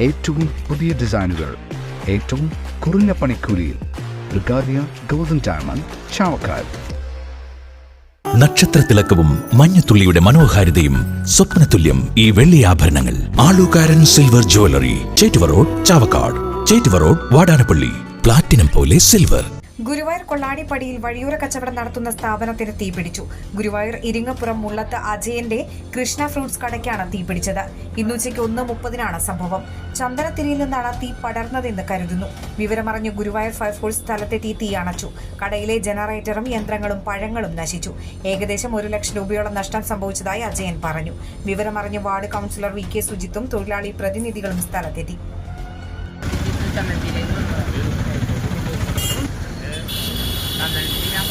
ഏറ്റവും പുതിയ ഡിസൈനുകൾ ഏറ്റവും കുറഞ്ഞ പണിക്കൂലിയിൽ ബ്രിഗാദിയ ഗോൾഡൻ ഡയമണ്ട് ചാവക്കാട്. നക്ഷത്രത്തിലക്കവും മഞ്ഞത്തുള്ളിയുടെ മനോഹാരിതയും സ്വപ്നതുല്യം ഈ വെള്ളി ആഭരണങ്ങൾ. Alukkaran silver jewellery Chettuva road Chavakkad. Chettuva road Vadanappally. Platinum പോലെ സിൽവർ ഗുരുവായൂർ കൊള്ളാടിപ്പടിയിൽ വഴിയോര കച്ചവടം നടത്തുന്ന സ്ഥാപനത്തിന് തീപിടിച്ചു. ഗുരുവായൂർ ഇരിങ്ങപ്പുറം മുള്ളത്ത് അജയന്റെ കൃഷ്ണ ഫ്രൂട്ട്സ് കടയ്ക്കാണ് തീപിടിച്ചത്. ഇന്നുച്ചയ്ക്ക് ഒന്ന് മുപ്പതിനാണ് സംഭവം. ചന്ദനത്തിരിയിൽ നിന്നാണ് തീ പടർന്നതെന്ന് കരുതുന്നു. വിവരമറിഞ്ഞ് ഗുരുവായൂർ ഫയർഫോഴ്സ് സ്ഥലത്തെത്തി തീ അണച്ചു കടയിലെ ജനറേറ്ററും യന്ത്രങ്ങളും പഴങ്ങളും നശിച്ചു. ഏകദേശം ഒരു ലക്ഷം രൂപയോളം നഷ്ടം സംഭവിച്ചതായി അജയൻ പറഞ്ഞു. വിവരമറിഞ്ഞ് വാർഡ് കൗൺസിലർ വി കെ സുജിത്തും തൊഴിലാളി പ്രതിനിധികളും സ്ഥലത്തെത്തി ചന്ദനത്തിൽ ഞാൻ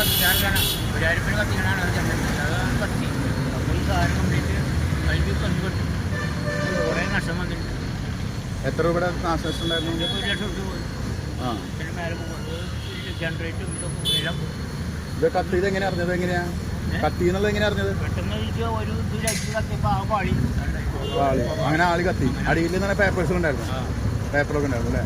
കത്തിക്കാറിലാണ് ഒരായിരത്തിന് കത്തിക്കണാണ് അത് ചന്ദനത്തിൽ അത് കത്തി അപ്പോൾ ഈ സാധനം കൊണ്ടിട്ട് അതിൽ കത്തി കത്തി കുറേ നഷ്ടം വന്നിട്ടുണ്ട്. എത്ര രൂപയുടെ നാശനഷ്ടം ഉണ്ടായിരുന്നു? ഇതിപ്പോൾ ഒരു ലക്ഷം രൂപ. പോയി ആ. പിന്നെ മേലെ പോകുന്നത് ജനറേറ്റും ഇതൊക്കെ എല്ലാം പോയി. ഇത് കത്തി ഇത് എങ്ങനെ അറിഞ്ഞത്? എങ്ങനെയാ? കത്തി എന്നുള്ളത് എങ്ങനെയാ അറിഞ്ഞത്? അങ്ങനെ ആളി കത്തി. അടിയിൽ തന്നെ പേപ്പേഴ്സ് ഉണ്ടായിരുന്നു. പേപ്പറൊക്കെ ഉണ്ടായിരുന്നു അല്ലേ?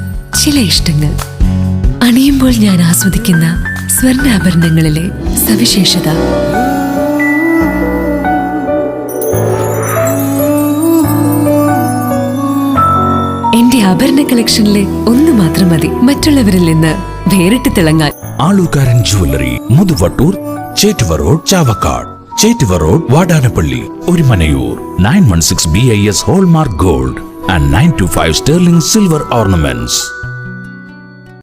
ചില ഇഷ്ടങ്ങൾ. അണിയുമ്പോൾ ഞാൻ ആസ്വദിക്കുന്ന സ്വർണാഭരണങ്ങളിലെ സവിശേഷത. എന്റെ ആഭരണ കളക്ഷനിലെ ഒന്ന് മാത്രം മതി. മറ്റുള്ളവരിൽ നിന്ന് വേറിട്ട് തിളങ്ങാൻ. Alukkaran jewellery Muthuvattoor Chettuva road Chavakkad. Chettuva road Vadanappally ഒരു Manayur nine one six B I S hallmark gold two five sterling silver ornaments.